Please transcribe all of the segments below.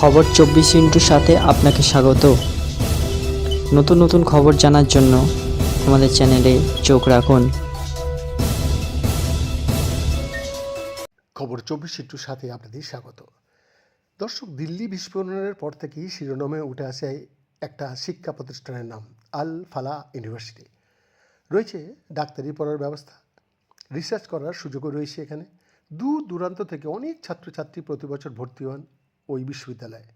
খবর চব্বিশ ইন্টুর সাথে আপনাকে স্বাগত। নতুন নতুন খবর জানার জন্য আমাদের চ্যানেলে চোখ রাখুন। খবর চব্বিশ ইন্টুর সাথে আপনাদের স্বাগত। দর্শক, দিল্লি বিস্ফোরণের পর থেকেই শিরোনামে উঠে আসে একটা শিক্ষা প্রতিষ্ঠানের নাম, আল ফালা ইউনিভার্সিটি। রয়েছে ডাক্তারি পড়ার ব্যবস্থা, রিসার্চ করার সুযোগও রয়েছে এখানে। দূর দূরান্ত থেকে অনেক ছাত্রছাত্রী প্রতি বছর ভর্তি হন। ওই বিশ্ববিদ্যালয়ে।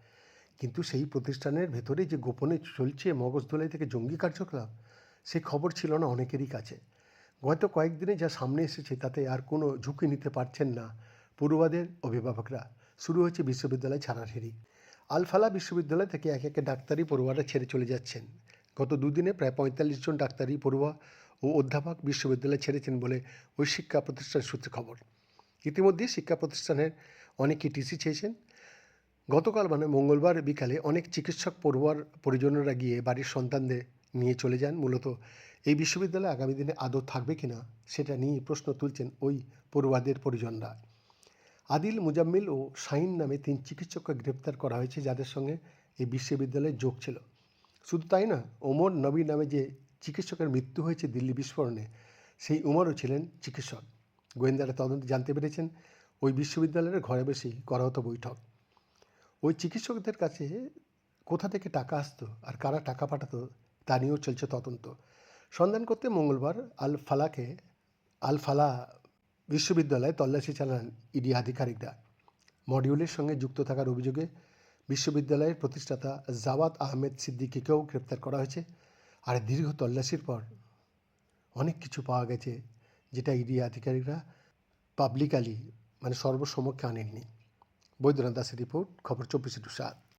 কিন্তু সেই প্রতিষ্ঠানের ভেতরে যে গোপনে চলছে মগজদোলাই থেকে জঙ্গি কার্যকলাপ সেই খবর ছিল না অনেকেরই কাছে। গত কয়েকদিনে যা সামনে এসেছে তাতে আর কোনো ঝুঁকি নিতে পারছেন না পড়ুয়াদের অভিভাবকরা। শুরু হয়েছে বিশ্ববিদ্যালয় ছাড়ার হেরি। আলফালা বিশ্ববিদ্যালয় থেকে এক একে ডাক্তারি পড়ুয়ারা ছেড়ে চলে যাচ্ছেন। গত দুদিনে প্রায় পঁয়তাল্লিশ জন ডাক্তারি পড়ুয়া ও অধ্যাপক বিশ্ববিদ্যালয় ছেড়েছেন বলে ওই শিক্ষা প্রতিষ্ঠান সূত্রে খবর। ইতিমধ্যে শিক্ষা প্রতিষ্ঠানের অনেকে টিসি চেয়েছেন। গতকাল মানে মঙ্গলবার বিকালে অনেক চিকিৎসক পড়ুয়ার পরিজনেরা গিয়ে বাড়ির সন্তানদের নিয়ে চলে যান। মূলত এই বিশ্ববিদ্যালয় আগামী দিনে আদৌ থাকবে কিনা সেটা নিয়ে প্রশ্ন তুলছেন ওই পড়ুয়াদের পরিজনরা। আদিল, মুজাম্মিল ও শাহিন নামে তিন চিকিৎসককে গ্রেপ্তার করা হয়েছে যাদের সঙ্গে এই বিশ্ববিদ্যালয়ে যোগ ছিল। শুধু তাই না ওমর নবী নামে যে চিকিৎসকের মৃত্যু হয়েছে দিল্লি বিস্ফোরণে, সেই উমরও ছিলেন চিকিৎসক। গোয়েন্দারা তদন্তে জানতে পেরেছেন, ওই বিশ্ববিদ্যালয়ের ঘরে বসেই করা হতো বৈঠক। ওই চিকিৎসকদের কাছে কোথা থেকে টাকা আসতো আর কারা টাকা পাঠাতো, তা নিয়েও চলছে তদন্ত। সন্ধান করতে মঙ্গলবার আল ফালাকে আল ফালা বিশ্ববিদ্যালয়ে তল্লাশি চালান ইডি আধিকারিকরা। মডিউলের সঙ্গে যুক্ত থাকার অভিযোগে বিশ্ববিদ্যালয়ের প্রতিষ্ঠাতা জাওয়াদ আহমেদ সিদ্দিকিকেও গ্রেপ্তার করা হয়েছে। আর দীর্ঘ তল্লাশির পর অনেক কিছু পাওয়া গেছে, যেটা ইডি আধিকারিকরা পাবলিকালি মানে সর্বসমক্ষে আনেননি। বৈদ্যনাথ দাসের রিপোর্ট খবর চব্বিশে টু সাত